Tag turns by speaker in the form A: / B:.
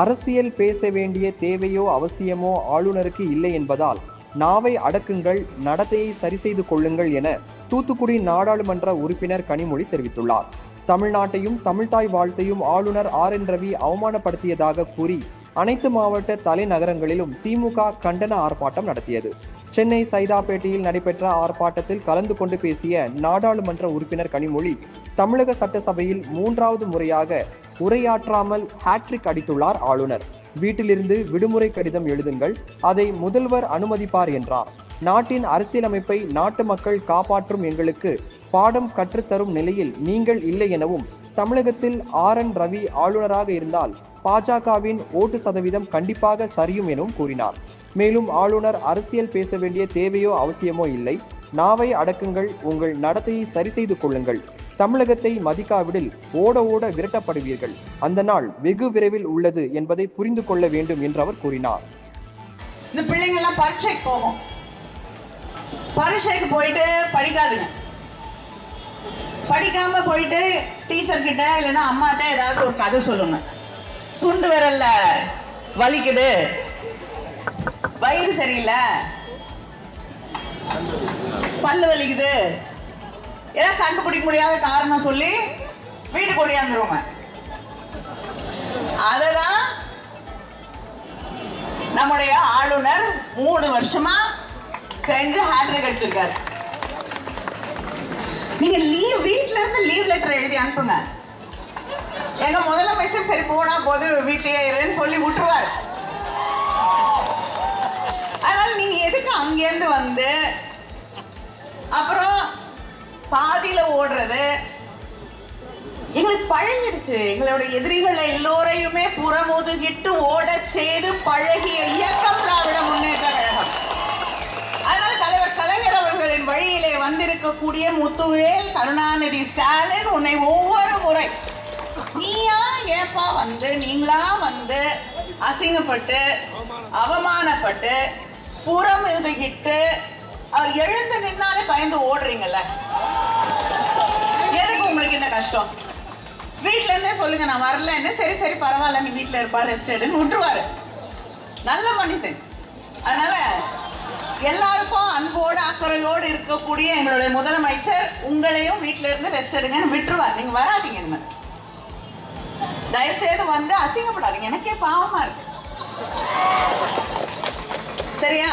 A: அரசியல் பேச வேண்டிய தேவையோ அவசியமோ ஆளுநருக்கு இல்லை என்பதால் நாவை அடக்குங்கள் நடத்தையை சரி செய்து கொள்ளுங்கள் என தூத்துக்குடி நாடாளுமன்ற உறுப்பினர் கனிமொழி தெரிவித்துள்ளார். தமிழ்நாட்டையும் தமிழ்தாய் வாழ்த்தையும் ஆளுநர் ஆர் என் ரவி அவமானப்படுத்தியதாக கூறி அனைத்து மாவட்ட தலைநகரங்களிலும் திமுக கண்டன ஆர்ப்பாட்டம் நடத்தியது. சென்னை சைதாப்பேட்டையில் நடைபெற்ற ஆர்ப்பாட்டத்தில் கலந்து கொண்டு பேசிய நாடாளுமன்ற உறுப்பினர் கனிமொழி தமிழக சட்டசபையில் மூன்றாவது முறையாக உரையாற்றாமல் ஹாட்ரிக் அடித்துள்ளார் ஆளுநர். வீட்டிலிருந்து விடுமுறை கடிதம் எழுதுங்கள் அதை முதல்வர் அனுமதிப்பார் என்றார். நாட்டின் அரசியலமைப்பை நாட்டு மக்கள் காப்பாற்றும் எங்களுக்கு பாடம் கற்றுத்தரும் நிலையில் நீங்கள் இல்லை எனவும் தமிழகத்தில் ஆர் என் ரவி ஆளுநராக இருந்தால் பாஜகவின் ஓட்டு சதவீதம் கண்டிப்பாக சரியும் எனவும் கூறினார். மேலும் ஆளுநர் அரசியல் பேச வேண்டிய தேவையோ அவசியமோ இல்லை. நாவை அடக்குங்கள் உங்கள் நடத்தையை சரி செய்து கொள்ளுங்கள். தமிழகத்தை மதிக்காவிடில் ஓட ஓட விரட்டப்படுவீர்கள். அந்த நாள் வெகு விரைவில் உள்ளது என்பதை புரிந்து கொள்ள வேண்டும் என்று அவர் கூறினார்.
B: இந்த பிள்ளைங்கெல்லாம் பரீட்சைக்கு போகும். பரீட்சைக்கு போயிட்டு படிக்காதுங்க. படிக்காம போயிட்டு டீச்சர் கிட்ட இல்லைன்னா அம்மாட்ட ஏதாவது ஒரு கதை சொல்லுங்க. சுண்டு விரல்ல வலிக்குது. வயிறு சரியில்லை. பல்லு வலிக்குது. ஏதாவது கண்டுபிடிக்க முடியாத காரணம் சொல்லி வீட்டுக்கு ஓடியாந்துருவாங்க. அததான் நம்முடைய ஆளுநர் மூணு வருஷமா செஞ்சு ஹேட்ரிக் அடிச்சிருக்காரு. நீங்க லீவ் வீட்ல இருந்து லீவ் லெட்டர் எழுதி அனுப்புங்க. எங்க முதலமைச்சர் சரி போனா போது வீட்லயே இருன்னு சொல்லி விட்டுருவாரு. அதனால நீங்க எதுக்கு அங்கேருந்து வந்து அப்புறம் பாதியில ஓடுறது? எங்களுக்கு பழகிடுச்சு. எங்களோட எதிரிகள் எல்லோரையுமே புறமுதுகிட்டு ஓட செய்து பழகிய இயக்கம் திராவிட முன்னேற்ற கழகம். அதனால தலைவர் கலைஞர் அவர்களின் வழியில் வந்திருக்கக்கூடிய முத்துவேல் கருணாநிதி ஸ்டாலின் உன்னை ஒவ்வொரு முறை நீயா ஏப்பா வந்து நீங்களா வந்து அசிங்கப்பட்டு அவமானப்பட்டு புறம் இதுகிட்டு அவர் எழுந்து நின்னாலே பயந்து ஓடுறீங்கல்ல? எதுக்கு உங்களுக்கு இந்த கஷ்டம்? வீட்ல இருந்தே சொல்லுங்க நான் வரலன்னு. சரி சரி பரவாயில்ல நீ வீட்டுல இருப்பா ரெஸ்ட் எடுன்னு விட்டுருவாரு. நல்ல மனிதன். அதனால எல்லாருக்கும் அன்போடு அக்கறையோடு இருக்கக்கூடிய எங்களுடைய முதலமைச்சர் உங்களையும் வீட்டில இருந்து ரெஸ்ட் எடுங்கன்னு விட்டுருவார். நீங்க வராதிங்க இனிமே. தயவு செய்து வந்து அசிங்கப்படாதீங்க. எனக்கே பாவமா இருக்கு. சரியா?